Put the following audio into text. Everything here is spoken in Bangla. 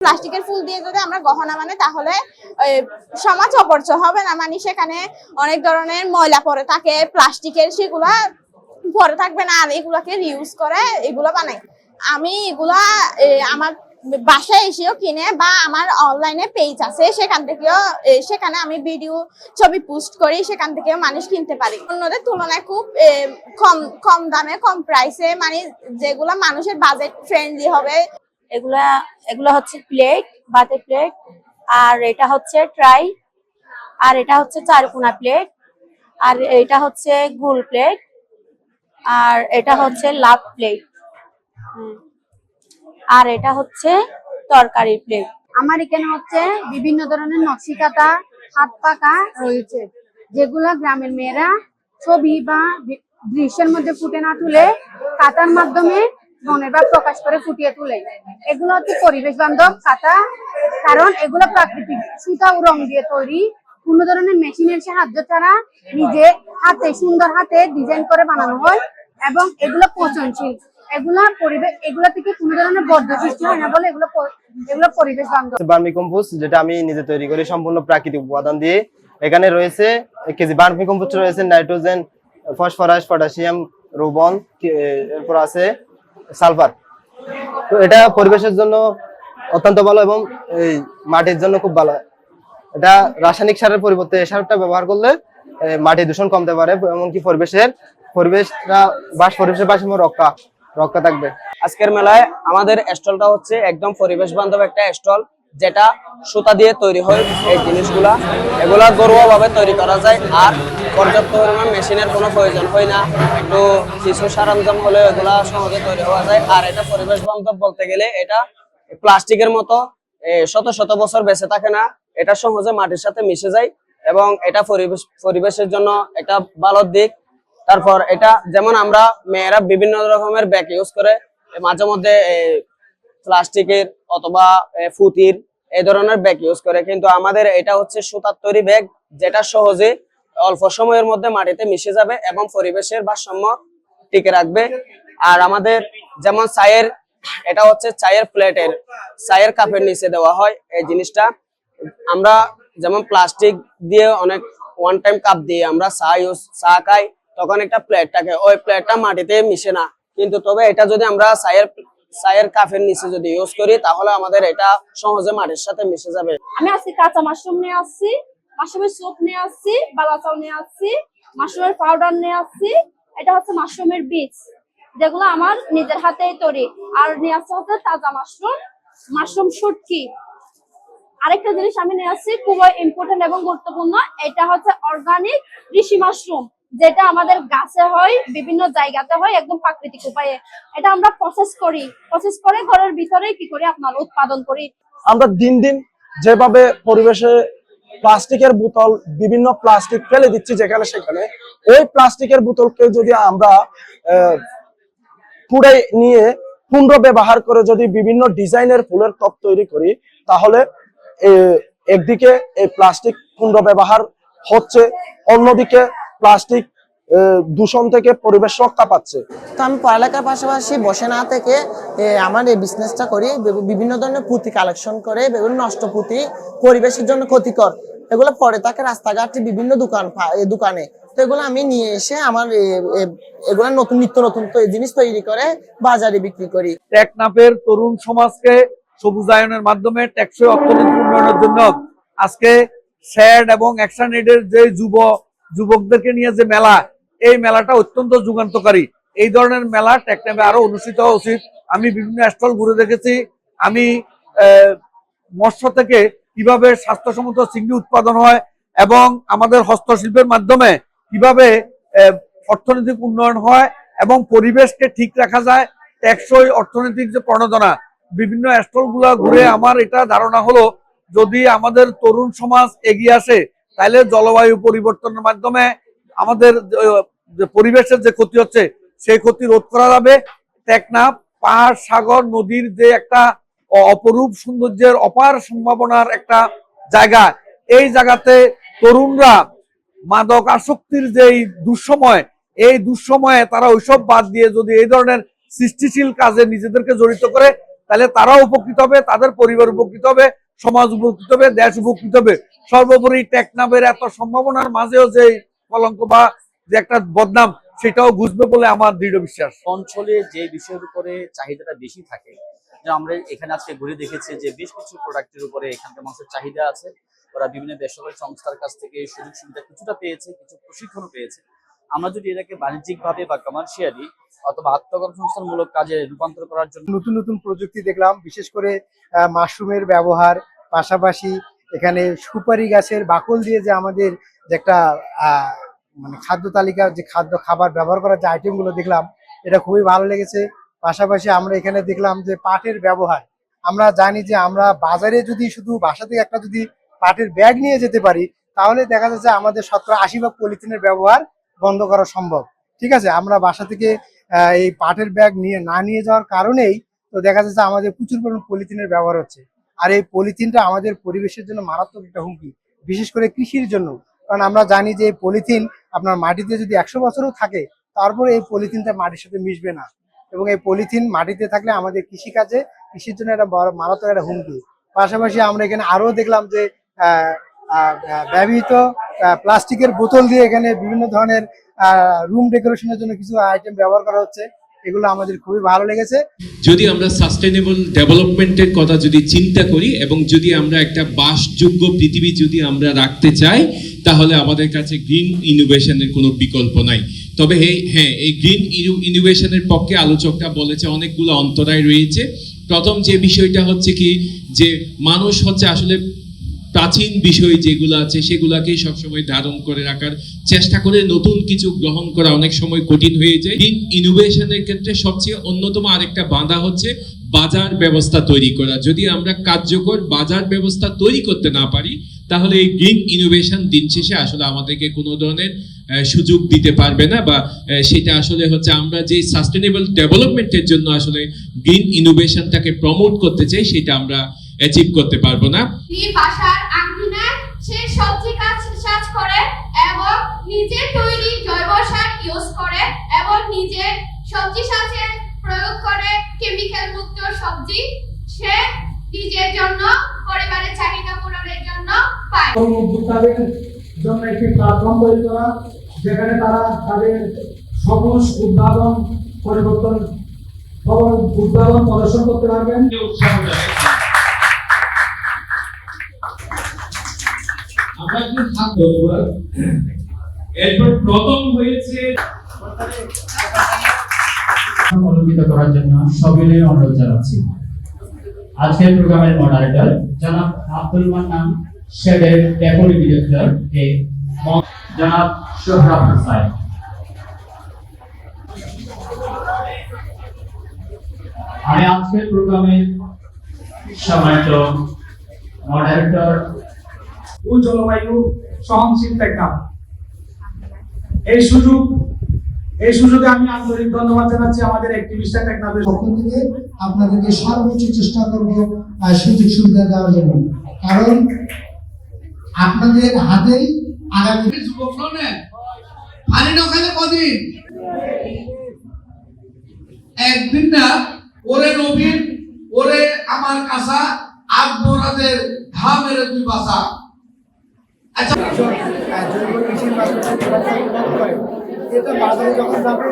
প্লাস্টিকের ফুল দিয়ে যদি আমরা গহনা মানে তাহলে সমাজ অপরচয় হবে না। মানে সেখানে অনেক ধরনের ময়লা পড়ে থাকে, প্লাস্টিকের সেগুলা পরে থাকবে না, আর এগুলাকে রিউজ করে এগুলো বানাই। আমি এগুলা আমার বাসায় এসেও কিনে বা আমার অনলাইনে পেজ আছে, সেখান থেকেও সেখানে আমি ভিডিও ছবি পোস্ট করি, সেখান থেকেও মানুষ কিনতে পারি। অন্যদের তুলনায় খুব কম কম দামে, কম প্রাইসে মানে যেগুলা মানুষের বাজেট ফ্রেন্ডলি হবে। এগুলা এগুলা হচ্ছে প্লেট বাতে প্লেট আর এটা হচ্ছে ট্রাই আর এটা হচ্ছে চারকোনা প্লেট আর এটা হচ্ছে গোল প্লেট আর এটা হচ্ছে লাভ প্লেট আর এটা হচ্ছে তরকারি প্লেট আমার এখানে হচ্ছে বিভিন্ন ধরনের নকশিকাতা হাত পাকা রয়েছে, যেগুলো গ্রামের মেয়েরা ছবি বা বি- দৃশ্যের মধ্যে ফুটে না তুলে কাতার মাধ্যমে মনের ভাব প্রকাশ করে ফুটিয়ে তুলে। এগুলো হচ্ছে পরিবেশ বান্ধব কাতা কারণ এগুলো প্রাকৃতিক সুতা ও রং দিয়ে তৈরি। কোনো ধরনের মেশিনের সাহায্য ছাড়া নিজে হাতে, সুন্দর হাতে ডিজাইন করে বানানো হয় এবং এগুলো পচনশীল। এগুলা পরিবেশ এগুলা থেকে কোনো ধরনের বর্জ্য সৃষ্টি হয় না বলে এগুলো এগুলো পরিবেশ বান্ধব। বার্মি কম্পোস্ট যেটা আমি নিজে তৈরি করি, সম্পূর্ণ প্রাকৃতিক উপাদান দিয়ে। এখানে রয়েছে কেজি বার্মি কম্পোস্ট রয়েছে নাইট্রোজেন, ফসফরাস, পটাশিয়াম, রোবন এরপর আছে সালফার। তো এটা পরিবেশের জন্য অত্যন্ত ভালো এবং এই মাটির জন্য খুব ভালো। এটা রাসায়নিক সারের পরিবর্তে এই সারটা ব্যবহার করলে মাটি দূষণ কমতে পারে এমনকি পরিবেশের, পরিবেশটা, বাস, পরিবেশের পাশে রক্ষা রক্ষা থাকবে। আজকের মেলায় আমাদের স্টলটা হচ্ছে একদম পরিবেশ বান্ধব একটা স্টল। যেটা সুতা দিয়ে তৈরি হয় এই জিনিসগুলা। এগুলা ঘরোয়া ভাবে তৈরি করা যায় আর পর্যাপ্ত পরিমাণ মেশিনের কোনো প্রয়োজন হয় না। একটু কিছু সরঞ্জাম হলে এগুলা সহজে তৈরি হওয়া যায়। আর এটা পরিবেশ বান্ধব বলতে গেলে এটা প্লাস্টিকের মতো শত শত বছর বেঁচে থাকে না। এটা সহজে মাটির সাথে মিশে যায় এবং এটা পরিবেশ, পরিবেশের জন্য একটা ভালো দিক। তারপর এটা, যেমন আমরা মেয়েরা বিভিন্ন রকমের ব্যাগ ইউজ করে মাঝে মধ্যে প্লাস্টিকের অথবা ফুতির, এই ধরনের ব্যাগ ইউজ করে। কিন্তু আমাদের এটা হচ্ছে সুতার তৈরি ব্যাগ, যেটা সহজে অল্প সময়ের মধ্যে মাটিতে মিশে যাবে এবং পরিবেশের ভারসাম্য টিকে রাখবে। আর আমাদের যেমন চায়ের, এটা হচ্ছে চায়ের প্লেটের, চায়ের কাপের নিচে দেওয়া হয় এই জিনিসটা। আমরা যেমন প্লাস্টিক দিয়ে অনেক ওয়ান টাইম কাপ দিয়ে আমরা চা ইউজ চা খাই, তখন একটা প্লেট থাকে। ওই প্লেটটা মাটিতে মিশে না। কিন্তু তবে এটা যদি আমরা চায়ের চায়ের কাফের নিচে যদি ইউজ করি, তাহলে আমাদের এটা সহজে মাটির সাথে মিশে যাবে। আমি আজকে কাঁচা মাশরুম নিয়ে আসছি মাশরুমের স্যুপ নিয়ে আসছি বালাচাও নিয়ে আসছি মাশরুমের পাউডার নিয়ে আসছি এটা হচ্ছে মাশরুমের বীজ। যেগুলো আমার নিজের হাতেই তৈরি। আর নিয়ে আসছে হচ্ছে তাজা মাশরুম মাশরুম শুটকি। আরেকটা জিনিস আমি নিয়ে আসছি খুবই ইম্পর্টেন্ট এবং গুরুত্বপূর্ণ, এটা হচ্ছে অর্গানিক ঋষি মাশরুম। যেটা আমাদের গাছে হয়, বিভিন্ন জায়গাতে হয়, একদম প্রাকৃতিক উপায়ে। এটা আমরা প্রসেস করি। প্রসেস করে ঘরের ভিতরে কি করি আপনার উৎপাদন করি। আমরা দিন দিন যেভাবে পরিবেশে প্লাস্টিকের বোতল, বিভিন্ন প্লাস্টিক ফেলে দিচ্ছি যেখানে সেখানে, ওই প্লাস্টিকের বোতলকে যদি আমরা কুড়ে নিয়ে পুনঃ ব্যবহার করে যদি বিভিন্ন ডিজাইনের ফুলের টপ তৈরি করি, তাহলে একদিকে এই প্লাস্টিক পুনঃ ব্যবহার হচ্ছে, অন্যদিকে প্লাস্টিক আহ, দূষণ থেকে পরিবেশ রক্ষা পাচ্ছে। তো আমি পড়ালেখার পাশাপাশি বসে না থেকে এ, আমার এই বিজনেসটা করি বিভিন্ন ধরনের পুঁতি কালেকশন করে বিভিন্ন নষ্ট পুঁতি পরিবেশের জন্য ক্ষতিকর। এগুলো পরে থাকে রাস্তাঘাটে বিভিন্ন দোকান দোকানে। তো এগুলো আমি নিয়ে এসে আমার এগুলো নতুন নিত্য নতুন তো- জিনিস তৈরি করে বাজারে বিক্রি করি। টেকনাফের তরুণ সমাজকে সবুজায়নের মাধ্যমে টেকসই অর্থনৈতিক উন্নয়নের জন্য আজকে স্যাড এবং অ্যাকশন এডের যে যুব যুবকদেরকে নিয়ে যে মেলা, এই মেলাটা অত্যন্ত যুগান্তকারী। এই ধরনের মেলা টেকনাফে আরও অনুষ্ঠিত হওয়া উচিত। আমি বিভিন্ন স্টল ঘুরে দেখেছি। আমি মৎস্য থেকে কীভাবে স্বাস্থ্যসম্মত চিংড়ি উৎপাদন হয় এবং আমাদের হস্তশিল্পের মাধ্যমে কীভাবে অর্থনৈতিক উন্নয়ন হয় এবং পরিবেশকে ঠিক রাখা যায়, টেকসই অর্থনৈতিক যে প্রণোদনা। বিভিন্ন স্টলগুলা ঘুরে আমার এটা ধারণা হলো, যদি আমাদের তরুণ সমাজ এগিয়ে আসে তাহলে জলবায়ু পরিবর্তনের মাধ্যমে আমাদের পরিবেশের যে ক্ষতি হচ্ছে, সেই ক্ষতি রোধ করা যাবে। টেকনাফ, পাহাড়, সাগর, নদীর যে একটা অপরূপ সৌন্দর্যের অপার সম্ভাবনার একটা জায়গা, এই জায়গাতে তরুণরা মাদক আসক্তির যেই দুঃসময়, এই দুঃসময়ে তারা ওইসব বাদ দিয়ে যদি এই ধরনের সৃষ্টিশীল কাজে নিজেদেরকে জড়িত করে, তাহলে তারাও উপকৃত হবে, তাদের পরিবার উপকৃত হবে, সমাজ উপকৃত হবে, দেশ উপকৃত হবে। সর্বোপরি টেকনাফের এত সম্ভাবনার মাঝেও যে কলঙ্ক বা যে একটা বদনাম সেটাও ঘুষবে বলে আমার দৃঢ় বিশ্বাস। অঞ্চলে যে বিষয়ের উপরে চাহিদাটা বেশি থাকে আমরা এখানে আজকে ঘুরে দেখেছি যে বেশ কিছু প্রোডাক্টের উপরে এখানকার মানুষের চাহিদা আছে ওরা বিভিন্ন বেসরকারি সংস্থার কাছ থেকে সুযোগ সুবিধা কিছুটা পেয়েছে কিছু প্রশিক্ষণও পেয়েছে। আমরা যদি এটাকে বাণিজ্যিকভাবে বা কমার্শিয়ালি অথবা আত্মকর্মসংস্থানমূলক কাজে রূপান্তর করার জন্য নতুন নতুন প্রযুক্তি দেখলাম বিশেষ করে আহ, মাশরুমের ব্যবহার পাশাপাশি এখানে সুপারি গাছের বাকল দিয়ে যে আমাদের যে একটা মানে খাদ্য তালিকা, যে খাদ্য খাবার ব্যবহার করার যে আইটেমগুলো দেখলাম, এটা খুবই ভালো লেগেছে। পাশাপাশি আমরা এখানে দেখলাম যে পাটের ব্যবহার। আমরা জানি যে আমরা বাজারে যদি শুধু বাসা থেকে একটা যদি পাটের ব্যাগ নিয়ে যেতে পারি, তাহলে দেখা যাচ্ছে আমাদের শতকরা আশি ভাগ পলিথিনের ব্যবহার বন্ধ করা সম্ভব। ঠিক আছে? আমরা বাসা থেকে এই পাটের ব্যাগ নিয়ে, না নিয়ে যাওয়ার কারণেই তো দেখা যাচ্ছে আমাদের প্রচুর পরিমাণ পলিথিনের ব্যবহার হচ্ছে। আর এই পলিথিনটা আমাদের পরিবেশের জন্য মারাত্মক একটা হুমকি, বিশেষ করে কৃষির জন্য। কারণ আমরা জানি যে পলিথিন আপনার মাটিতে যদি একশো বছরও থাকে, তারপর এই পলিথিনটা মাটির সাথে মিশবে না। এবং এই পলিথিন মাটিতে থাকলে আমাদের কৃষিকাজে, কৃষির জন্য একটা বড় মারাত্মক একটা হুমকি। পাশাপাশি আমরা এখানে আরও দেখলাম যে ব্যবহৃত প্লাস্টিকের বোতল দিয়ে এখানে বিভিন্ন ধরনের রুম ডেকোরেশনের জন্য কিছু আইটেম ব্যবহার করা হচ্ছে। এগুলো আমাদের খুবই ভালো লেগেছে। যদি আমরা সাস্টেনেবল ডেভেলপমেন্টের কথা যদি চিন্তা করি এবং যদি আমরা একটা বাসযোগ্য পৃথিবী যদি আমরা রাখতে চাই, তাহলে আমাদের কাছে গ্রিন ইনোভেশনের কোনো বিকল্প নাই। তবে হ্যাঁ এই গ্রিন ইনোভেশনের পক্ষে আলোচকরা বলেছে অনেকগুলো অন্তরায় রয়েছে। প্রথম যে বিষয়টা হচ্ছে কি, যে মানুষ হচ্ছে আসলে প্রাচীন বিষয় যেগুলো আছে সেগুলাকেই সবসময় ধারণ করে রাখার চেষ্টা করে নতুন কিছু গ্রহণ করা অনেক সময় কঠিন হয়ে যায়। গ্রিন ইনোভেশনের ক্ষেত্রে সবচেয়ে অন্যতম আরেকটা বাধা হচ্ছে বাজার ব্যবস্থা তৈরি করা। যদি আমরা কার্যকর বাজার ব্যবস্থা তৈরি করতে না পারি, তাহলে এই গ্রিন ইনোভেশন দিন শেষে আসলে আমাদেরকে কোনো ধরনের সুযোগ দিতে পারবে না বা সেটা আসলে হচ্ছে আমরা যে সাস্টেনেবল ডেভেলপমেন্টের জন্য আসলে গ্রিন ইনোভেশনটাকে প্রমোট করতে চাই, সেটা আমরা অ্যাচিভ করতে পারব না। নিজের বাসার আঙ্গিনায় সে সবজি গাছ চাষ করে এবং নিজে তৈরি জৈব সার ইউজ করে এবং নিজে সবজি চাষে প্রয়োগ করে কেমিক্যাল মুক্ত সবজি সে নিজের জন্য পরিবারের চাহিদা পূরণের জন্য পায়। উদ্যোক্তাদের জন্য একটি প্ল্যাটফর্ম তৈরি করা যেখানে তারা তাদের সবুজ উদ্ভাবন পরিবর্তন উদ্ভাবন প্রদর্শন করতে পারবেন। আমরা আলোকিত করার জন্য সবিনয় অনুরোধ জানাচ্ছি। আজকের প্রোগ্রামের মডারেটর জনাব আব্দুল মান্নান, শেডের ডেপুটি ডিরেক্টর এ জনাব সোহরাব হোসাইন আমি আজকের প্রোগ্রামের সম্মানিত মডারেটর ও জলবায়ু সহনশীল টেকনাফ এই সুযোগ এই সুযোগে আমি আন্তরিক ধন্যবাদ জানাচ্ছি আমাদের অ্যাক্টিভিস্টরা টেকনাফের পক্ষ থেকে আপনাদেরকে সর্বোচ্চ চেষ্টা করব সুযোগ সুবিধা দেওয়ার জন্য। কারণ আপনাদের হাতেই আগামী পানি না খাইলে কদিন? একদিন না ওরে নবীন ওরে আমার কাছা আকবরাদের ঘা মেরে তুই বাসা আচ্ছা আহ, জৈব কৃষির মাধ্যমে এটা বাজারে যখন যাবে